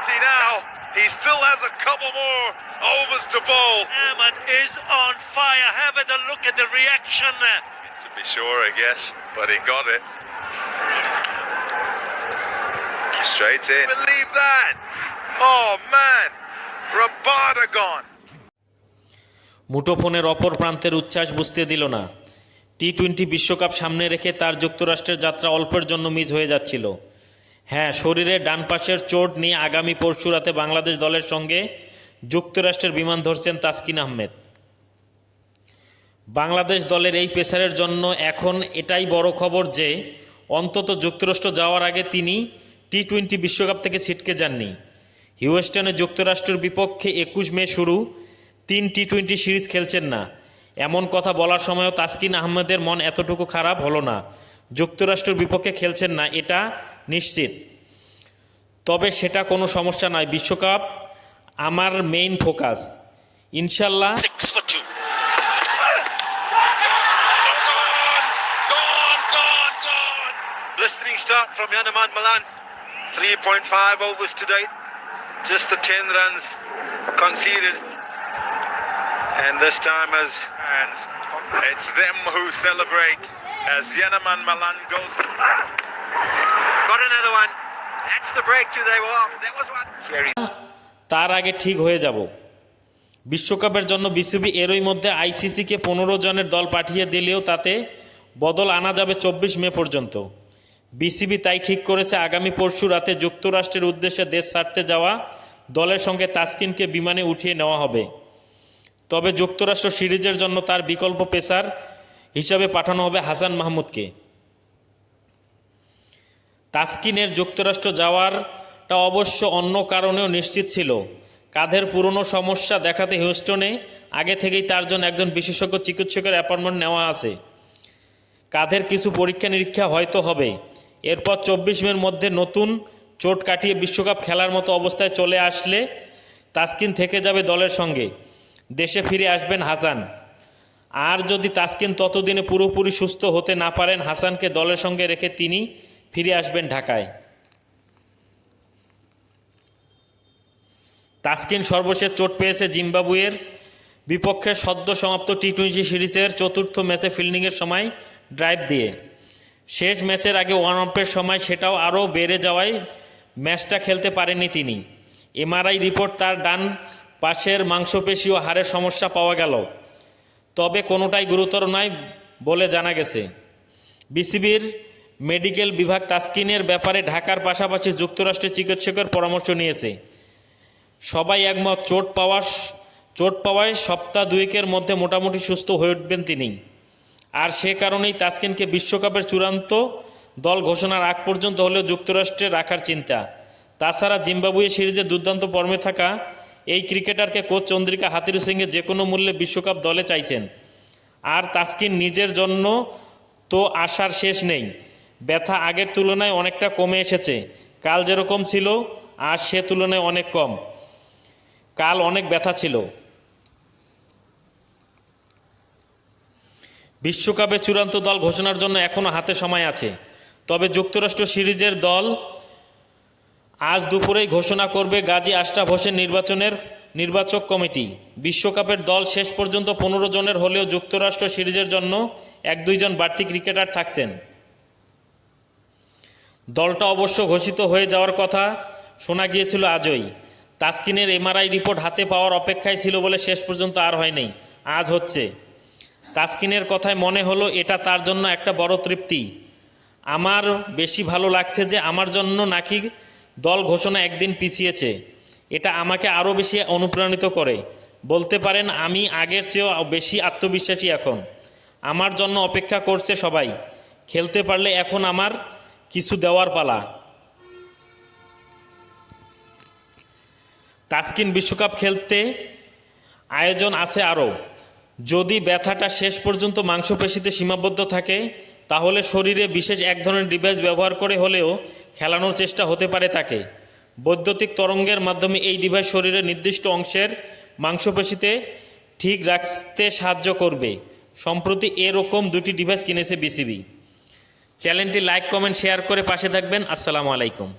opportunity now. He still has a couple more overs to bowl. Ahmed is on fire. Have a look at the reaction there. To be sure, I guess, but he got it. Straight in. Believe that. Oh man, Rabada gone. মুঠোফোনের অপর প্রান্তের উচ্ছ্বাস বুঝতে দিল না T twenty বিশ্বকাপ সামনে রেখে তার যুক্তরাষ্ট্রের যাত্রা অল্পের জন্য মিস হয়ে যাচ্ছিল হ্যাঁ শরীরে ডান পাশের চোট নিয়ে আগামী পরশু রাতে বাংলাদেশ দলের সঙ্গে যুক্তরাষ্ট্রের বিমান ধরছেন তাসকিন আহমেদ। বাংলাদেশ দলের এই পেসারের জন্য এখন এটাই বড় খবর যে, অন্তত যুক্তরাষ্ট্র যাওয়ার আগে তিনি টি টোয়েন্টি বিশ্বকাপ থেকে ছিটকে যাননি। হিউস্টনে যুক্তরাষ্ট্রের বিপক্ষে একুশ মে শুরু তিন টি টোয়েন্টি সিরিজ খেলছেন না। এমন কথা বলার সময়ও তাসকিন আহমেদের মন এতটুকু খারাপ হলো না যুক্তরাষ্ট্রের বিপক্ষে খেলছেন না, এটা নিশ্চিত তবে সেটা কোনো সমস্যা নয় বিশ্বকাপ আমার মেইন ফোকাস ইনশাল্লাহ. Blistering start from Yanaman Malan. 3.5 overs today. Just the 10 runs conceded. And this time as And it's them who celebrate as Yenaman Malan goes. got another one. That's the breakthrough they were. That was one. Jerry. তার আগে ঠিক হয়ে যাব বিশ্বকাপের জন্য BCB এরই মধ্যে আইসিসিকে পনেরো জনের দল পাঠিয়ে দিলেও তাতে বদল আনা যাবে চব্বিশ মে পর্যন্ত বিসিবি তাই ঠিক করেছে আগামী পরশু রাতে যুক্তরাষ্ট্রের উদ্দেশ্যে দেশ ছাড়তে যাওয়া দলের সঙ্গে তাসকিনকে বিমানে উঠিয়ে নেওয়া হবে তবে যুক্তরাষ্ট্র সিরিজের জন্য তার বিকল্প পেসার হিসাবে পাঠানো হবে হাসান মাহমুদকে। তাসকিনের যুক্তরাষ্ট্র যাওয়ারটা অবশ্য অন্য কারণেও নিশ্চিত ছিল। কাঁধের পুরনো সমস্যা দেখাতে হিউস্টনে আগে থেকেই তার জন্য একজন বিশেষজ্ঞ চিকিৎসকের অ্যাপয়েন্টমেন্ট নেওয়া আছে। কাঁধের কিছু পরীক্ষা নিরীক্ষা হয়তো হবে। এরপর চব্বিশ মের মধ্যে নতুন চোট কাটিয়ে বিশ্বকাপ খেলার মতো অবস্থায় চলে আসলে তাসকিন থেকে যাবে দলের সঙ্গে। দেশে ফিরে আসবেন হাসান। আর যদি তাসকিন ততদিনে পুরোপুরি সুস্থ হতে না পারেন, হাসানকে দলের সঙ্গে রেখে তিনি ফিরে আসবেন ঢাকায়। তাসকিন সর্বশেষ চোট পেয়েছে জিম্বাবুয়ের বিপক্ষে সদ্য সমাপ্ত টি টোয়েন্টি সিরিজের চতুর্থ ম্যাচে ফিল্ডিংয়ের সময় ড্রাইভ দিয়ে। শেষ ম্যাচের আগে ওয়ান অফের সময় সেটাও আরও বেড়ে যাওয়ায় ম্যাচটা খেলতে পারেননি তিনি। এমআরআই রিপোর্ট তার ডান পাশের মাংসপেশি ও হাড়ের সমস্যা পাওয়া গেল। তবে কোনোটাই গুরুতর নয় বলে জানা গেছে। বিসিবির মেডিকেল বিভাগ তাসকিনের ব্যাপারে ঢাকার পাশাপাশি যুক্তরাষ্ট্রের চিকিৎসকের পরামর্শ নিয়েছে। সবাই একমত, চোট পাওয়া চোট পাওয়ায় সপ্তাহ দুয়েকের মধ্যে মোটামুটি সুস্থ হয়ে উঠবেন তিনি। আর সে কারণেই তাসকিনকে বিশ্বকাপের চূড়ান্ত দল ঘোষণার আগ পর্যন্ত হলেও যুক্তরাষ্ট্রে রাখার চিন্তা। তাছাড়া জিম্বাবুয়ে সিরিজে দুর্দান্ত ফর্মে থাকা এই ক্রিকেটারকে কোচ চন্দ্রিকা হাতির সিংয়ে যে কোনো মূল্যে বিশ্বকাপ দলে চাইছেন। আর তাসকিন নিজের জন্য তো আশার শেষ নেই। ব্যথা আগের তুলনায় অনেকটা কমে এসেছে। কাল যেরকম ছিল, আজ সে তুলনায় অনেক কম। কাল অনেক ব্যথা ছিল। বিশ্বকাপে চূড়ান্ত দল ঘোষণার জন্য এখনও হাতে সময় আছে। তবে যুক্তরাষ্ট্র সিরিজের দল আজ দুপুরেই ঘোষণা করবে গাজী আশরাফ হোসেন নির্বাচনের নির্বাচক কমিটি। বিশ্বকাপের দল শেষ পর্যন্ত পনেরো জনের হলেও যুক্তরাষ্ট্র সিরিজের জন্য এক দুইজন বাড়তি ক্রিকেটার থাকছেন। দলটা অবশ্য ঘোষিত হয়ে যাওয়ার কথা শোনা গিয়েছিল আজই। তাসকিনের এমআরআই রিপোর্ট হাতে পাওয়ার অপেক্ষায় ছিল বলে শেষ পর্যন্ত আর হয়নি। আজ হচ্ছে। তাসকিনের কথায় মনে হলো, এটা তার জন্য একটা বড় তৃপ্তি। আমার বেশি ভালো লাগছে যে আমার জন্য নাকি দল ঘোষণা একদিন পিছিয়েছে। এটা আমাকে আরও বেশি অনুপ্রাণিত করে। বলতে পারেন, আমি আগের চেয়েও বেশি আত্মবিশ্বাসী এখন। আমার জন্য অপেক্ষা করছে সবাই। খেলতে পারলে এখন আমার কিছু দেওয়ার পালা। তাসকিন বিশ্বকাপ খেলতে আয়োজন আছে আরও। যদি ব্যথাটা শেষ পর্যন্ত মাংসপেশিতে সীমাবদ্ধ থাকে, তাহলে শরীরে বিশেষ এক ধরনের ডিভাইস ব্যবহার করে হলেও খেলানোর চেষ্টা হতে পারে তাকে। বৈদ্যুতিক তরঙ্গের মাধ্যমে এই ডিভাইস শরীরের নির্দিষ্ট অংশের মাংসপেশিতে ঠিক রাখতে সাহায্য করবে। সম্প্রতি এরকম দুটি ডিভাইস কিনেছে বিসিবি। চ্যানেলটি লাইক, কমেন্ট, শেয়ার করে পাশে থাকবেন। আসসালামু আলাইকুম।